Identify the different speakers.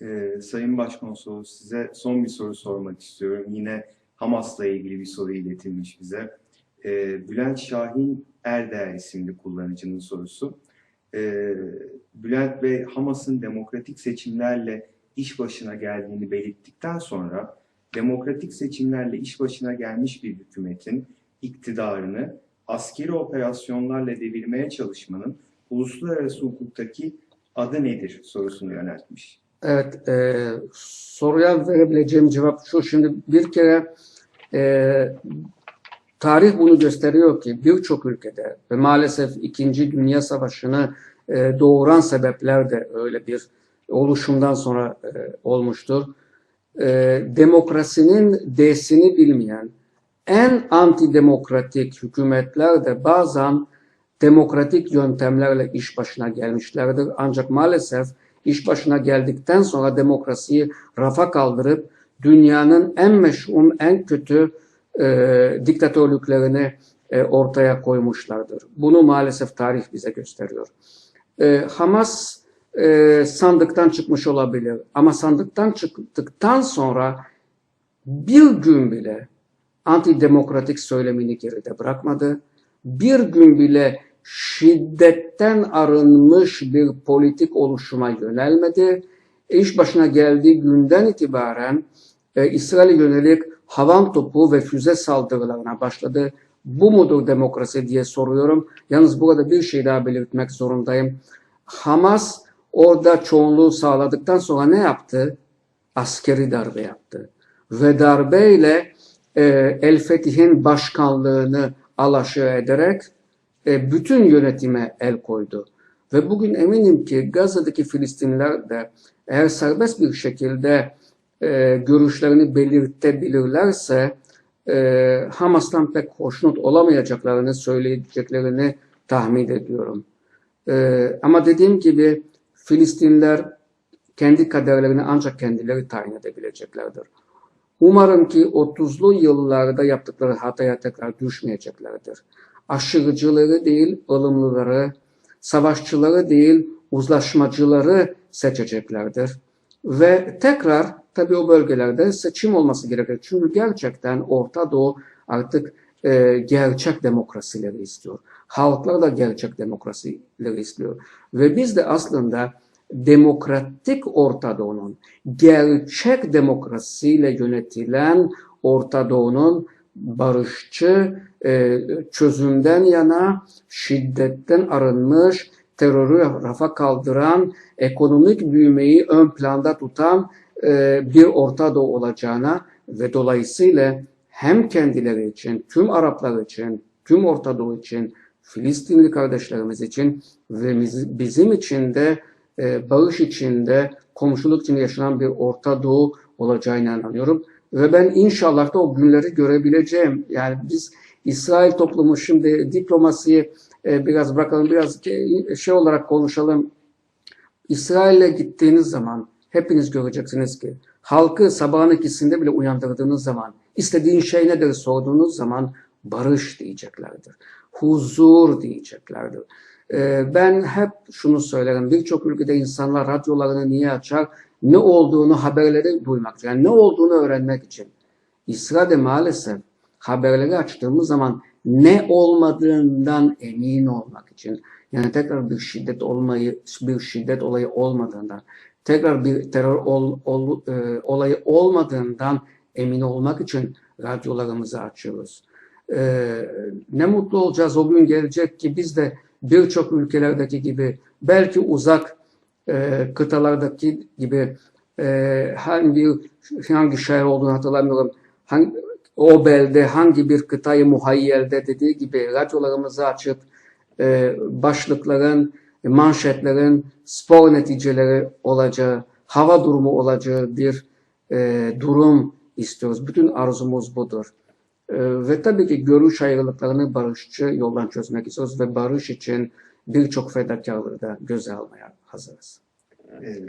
Speaker 1: Ee, Sayın Başkonsolos size son bir soru sormak istiyorum. Yine Hamas'la ilgili bir soru iletilmiş bize. Ee, Bülent Şahin Erdeğer isimli kullanıcının sorusu. Ee, Bülent Bey Hamas'ın demokratik seçimlerle iş başına geldiğini belirttikten sonra demokratik seçimlerle iş başına gelmiş bir hükümetin iktidarını askeri operasyonlarla devirmeye çalışmanın uluslararası hukuktaki adı nedir sorusunu yöneltmiş.
Speaker 2: Evet, e, soruya verebileceğim cevap şu. Şimdi bir kere e, tarih bunu gösteriyor ki birçok ülkede ve maalesef İkinci Dünya Savaşı'nı e, doğuran sebepler de öyle bir oluşumdan sonra e, olmuştur. E, demokrasinin D'sini bilmeyen en antidemokratik hükümetler de bazen demokratik yöntemlerle iş başına gelmişlerdir. Ancak maalesef iş başına geldikten sonra demokrasiyi rafa kaldırıp dünyanın en meşhum, en kötü e, diktatörlüklerini e, ortaya koymuşlardır. Bunu maalesef tarih bize gösteriyor. E, Hamas e, sandıktan çıkmış olabilir ama sandıktan çıktıktan sonra bir gün bile antidemokratik söylemini geride bırakmadı. Bir gün bile şiddetten arınmış bir politik oluşuma yönelmedi. İş başına geldiği günden itibaren e, İsrail'e yönelik havan topu ve füze saldırılarına başladı. Bu mudur demokrasi diye soruyorum. Yalnız burada bir şey daha belirtmek zorundayım. Hamas orada çoğunluğu sağladıktan sonra ne yaptı? Askeri darbe yaptı. Ve darbeyle e, El Fetih'in başkanlığını alaşağı ederek e, bütün yönetime el koydu. Ve bugün eminim ki Gazze'deki Filistinliler de eğer serbest bir şekilde e, görüşlerini belirtebilirlerse e, Hamas'tan pek hoşnut olamayacaklarını söyleyeceklerini tahmin ediyorum. E, ama dediğim gibi Filistinliler kendi kaderlerini ancak kendileri tayin edebileceklerdir. Umarım ki 30'lu yıllarda yaptıkları hataya tekrar düşmeyeceklerdir. Aşırıcıları değil, ılımlıları, savaşçıları değil, uzlaşmacıları seçeceklerdir. Ve tekrar tabii o bölgelerde seçim olması gerekir. Çünkü gerçekten Orta Doğu artık e, gerçek demokrasileri istiyor. Halklar da gerçek demokrasileri istiyor. Ve biz de aslında demokratik Orta Doğu'nun, gerçek demokrasiyle yönetilen Orta Doğu'nun barışçı e, çözümden yana, şiddetten arınmış, terörü rafa kaldıran, ekonomik büyümeyi ön planda tutan e, bir Orta Doğu olacağına ve dolayısıyla hem kendileri için, tüm Araplar için, tüm Orta Doğu için, Filistinli kardeşlerimiz için ve biz- bizim için de e, barış içinde, komşuluk içinde yaşanan bir Orta Doğu olacağına inanıyorum. Ve ben inşallah da o günleri görebileceğim. Yani biz İsrail toplumu şimdi diplomasiyi e, biraz bırakalım, biraz e, şey olarak konuşalım. İsrail'e gittiğiniz zaman hepiniz göreceksiniz ki halkı sabahın ikisinde bile uyandırdığınız zaman istediğin şey nedir sorduğunuz zaman barış diyeceklerdir. Huzur diyeceklerdir. Ee, ben hep şunu söylerim. Birçok ülkede insanlar radyolarını niye açar? Ne olduğunu haberleri duymak. Yani ne olduğunu öğrenmek için. İsrail'de maalesef haberleri açtığımız zaman ne olmadığından emin olmak için. Yani tekrar bir şiddet olmayı, bir şiddet olayı olmadığından, tekrar bir terör ol, ol- e, olayı olmadığından emin olmak için radyolarımızı açıyoruz. Ee, ne mutlu olacağız o gün gelecek ki biz de birçok ülkelerdeki gibi belki uzak e, kıtalardaki gibi e, hangi hangi şehir olduğunu hatırlamıyorum. Hangi, o belde hangi bir kıtayı muhayyelde dediği gibi radyolarımızı açıp e, başlıkların, manşetlerin spor neticeleri olacağı, hava durumu olacağı bir e, durum istiyoruz. Bütün arzumuz budur. E, ve tabii ki görüş ayrılıklarını barışçı yoldan çözmek istiyoruz ve barış için birçok fedakarlığı da göze almaya hazırız.
Speaker 1: Ee,